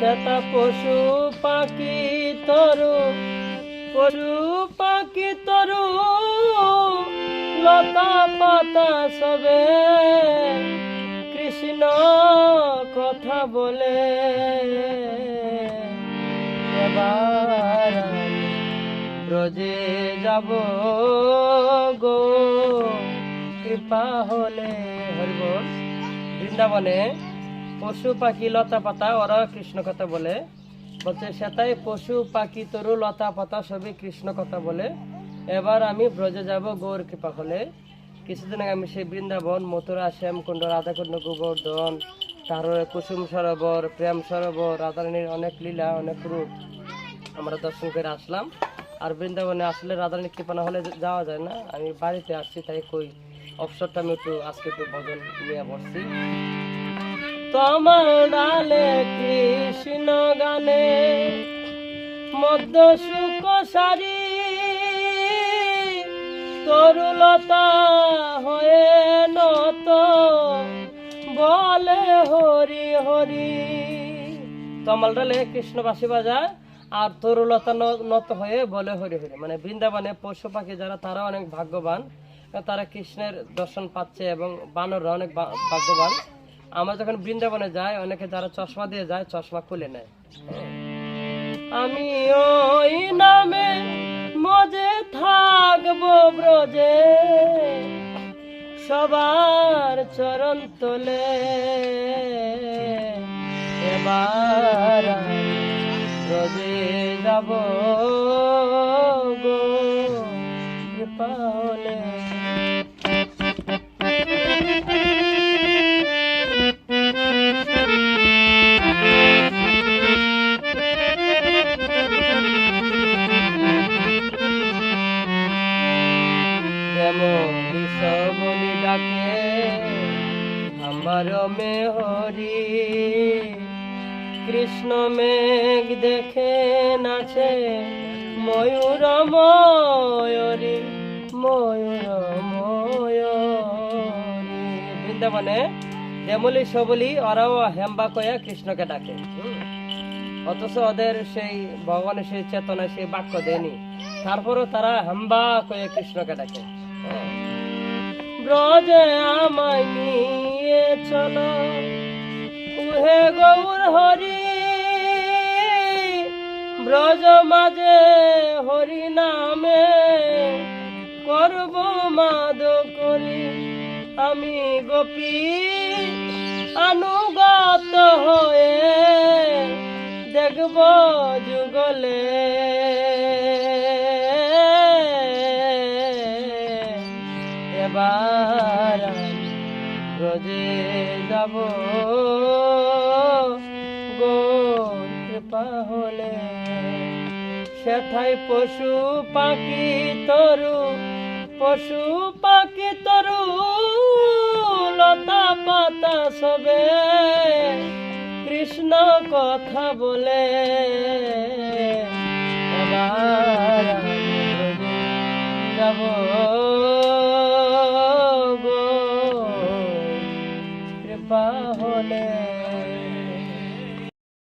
সেটা পশু পাখি তরু, পশু পাখি তরু, লতা পাতা সবে। কৃষ্ণ কথা বলে। আমি যাব গো, কৃপা হলে হরিবল বৃন্দাবনে পশু পাখি লতা পাতা ওরা কৃষ্ণ কথা বলে। বলছে সেটাই পশু পাখি তরু লতা পাতা, সবই কৃষ্ণ কথা বলে। এবার আমি ব্রজে যাব গৌর কৃপা হলে। কিছুদিন আগে আমি সেই বৃন্দাবন, মথুরা, শ্যামকুণ্ড রাধাকুণ্ড গোবর্ধন তারপরে কুসুম সরোবর, প্রেম সরোবর, রাধারানীর অনেক লীলা, অনেক রূপ আমরা দর্শন করে আসলাম। আর বৃন্দাবনে আসলে রাধারানী কৃপা না হলে যাওয়া যায় না। আমি বাড়িতে আসছি, তাই কই, অবসরটা আমি একটু আজকে একটু ভজন নিয়ে বসছি। তোমার ডালে কৃষ্ণ গানে মধ্য সুখ সারি তরুলতা হয়ে নত। বলে হরি হরি। তমাল ডালে কৃষ্ণ বাসি বাজায় আর তরুলতা নত হয়ে বলে হরি হরি। মানে বৃন্দাবনে পশু পাখি যারা, তারা অনেক ভাগ্যবান। তারা কৃষ্ণের দর্শন পাচ্ছে এবং বানররা অনেক ভাগ্যবান। আমরা যখন বৃন্দাবনে যাই, অনেকে যারা চশমা দিয়ে যায়, চশমা খুলে নেয়। আমি ওই নামে মজে থাকব ব্রজে, সবার চরণ তোলে এবার ব্রজে যাব গো যেমন বলি ডাকে আমার মে হরি কৃষ্ণ মেঘ দেখে নাচে, ময়ূর ময়ূরী ময়ূর ময়ূরী। বৃন্দাবনে যেমলি সবলি ওরাও হেম্বা কয়া কৃষ্ণকে ডাকে। অথচ ওদের সেই ভগবানের সেই চেতনা সেই বাক্য দেয়নি। তারপরও তারা হাম্বা কয়ে কৃষ্ণকে ডাকে। ব্রজে আমায় নিয়ে চলো। উহে গৌর হরি, ব্রজ মাঝে হরি নামে করব মাদ করি আমি গোপী অনুগত হয়ে দেখব যুগলে ব্রজে যাব গো কৃপা হলে সেথায় পশু পাখি তরু, পশু পাখি তরু লতা পাতা সবে কৃষ্ণ কথা বলে যাব।